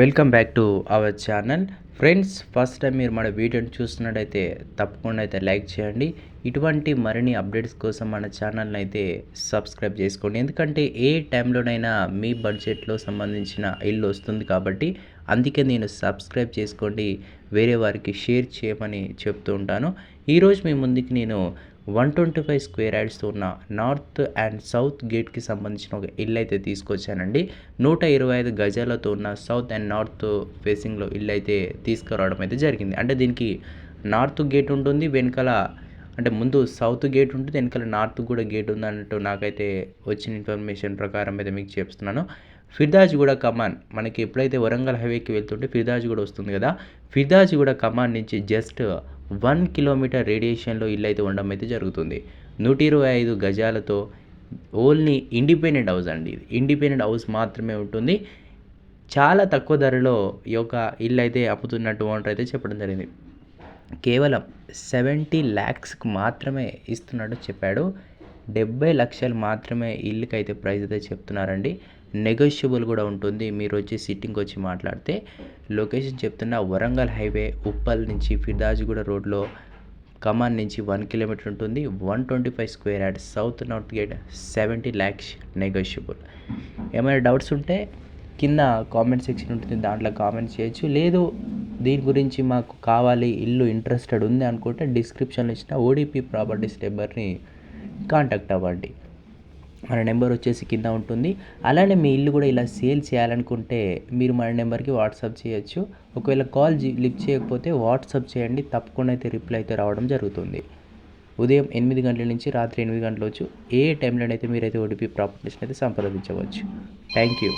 Welcome back to our channel friends first time మీరు మన వీడియోని చూస్తున్నట్టయితే తప్పకుండా అయితే లైక్ చేయండి. ఇటువంటి మరిన్ని అప్డేట్స్ కోసం మన ఛానల్ని అయితే సబ్స్క్రైబ్ చేసుకోండి. ఎందుకంటే ఏ టైంలోనైనా మీ బడ్జెట్లో సంబంధించిన ఇల్లు వస్తుంది కాబట్టి అందుకే నేను సబ్స్క్రైబ్ చేసుకోండి. వేరే వారికి షేర్ చేయమని చెప్తూ ఉంటాను. ఈరోజు మీ ముందుకి నేను వన్ ట్వంటీ ఫైవ్ స్క్వేర్ యార్డ్స్తో ఉన్న నార్త్ అండ్ సౌత్ గేట్కి సంబంధించిన ఒక ఇల్లు అయితే తీసుకొచ్చానండి. నూట ఇరవై ఐదు గజాలతో ఉన్న సౌత్ అండ్ నార్త్ ఫేసింగ్లో ఇల్లు అయితే తీసుకురావడం అయితే జరిగింది. అంటే దీనికి నార్త్ గేట్ ఉంటుంది వెనకాల అంటే ముందు సౌత్ గేట్ ఉంటుంది వెనకాల నార్త్ కూడా గేట్ ఉంది అన్నట్టు నాకైతే వచ్చిన ఇన్ఫర్మేషన్ ప్రకారం అయితే మీకు చెప్తున్నాను. ఫిర్దాజ్గూడ కమాన్ మనకి ఎప్పుడైతే వరంగల్ హైవేకి వెళ్తుంటే ఫిర్దాజ్గూడ వస్తుంది కదా ఫిర్దాజ్గూడ కమాన్ నుంచి జస్ట్ వన్ కిలోమీటర్ రేడియేషన్లో ఇల్లు అయితే ఉండడం అయితే జరుగుతుంది. నూట ఇరవై ఐదు గజాలతో ఓన్లీ ఇండిపెండెంట్ హౌస్ అండి ఇది. ఇండిపెండెంట్ హౌస్ మాత్రమే ఉంటుంది. చాలా తక్కువ ధరలో ఈ యొక్క ఇల్లు అయితే అమ్ముతున్నట్టు ఓనర్ అయితే చెప్పడం జరిగింది. కేవలం సెవెంటీ ల్యాక్స్కి మాత్రమే ఇస్తున్నట్టు చెప్పాడు. డెబ్బై లక్షలు మాత్రమే ఇల్లుకి అయితే ప్రైస్ అయితే చెప్తున్నారండి. నెగోషియబుల్ కూడా ఉంటుంది. మీరు వచ్చి సిట్టింగ్కి వచ్చి మాట్లాడితే లొకేషన్ చెప్తున్న వరంగల్ హైవే ఉప్పల్ నుంచి ఫిర్దాజ్గూడ రోడ్లో కమాన్ నుంచి వన్ కిలోమీటర్ ఉంటుంది. One twenty five square yard south north gate seventy lakhs negotiable. ఏమైనా డౌట్స్ ఉంటే కింద కామెంట్ సెక్షన్ ఉంటుంది. దాంట్లో కామెంట్ చేయొచ్చు. లేదు దీని గురించి మాకు కావాలి ఇల్లు ఇంట్రెస్టెడ్ ఉంది అనుకుంటే డిస్క్రిప్షన్లో ఇచ్చిన ఓడిపి ప్రాపర్టీస్ నెంబర్ని కాంటాక్ట్ అవ్వండి. మన నెంబర్ వచ్చేసి కింద ఉంటుంది. అలానే మీ ఇల్లు కూడా ఇలా సేల్ చేయాలనుకుంటే మీరు మన నెంబర్కి వాట్సాప్ చేయొచ్చు. ఒకవేళ కాల్ లిఫ్ట్ చేయకపోతే వాట్సాప్ చేయండి. తప్పకుండా అయితే రిప్లై అయితే రావడం జరుగుతుంది. ఉదయం ఎనిమిది గంటల నుంచి రాత్రి ఎనిమిది గంటల వచ్చు ఏ టైంలోనైతే మీరైతే ఓటీపీ ప్రాపర్టీస్ని అయితే సంప్రదించవచ్చు. Thank you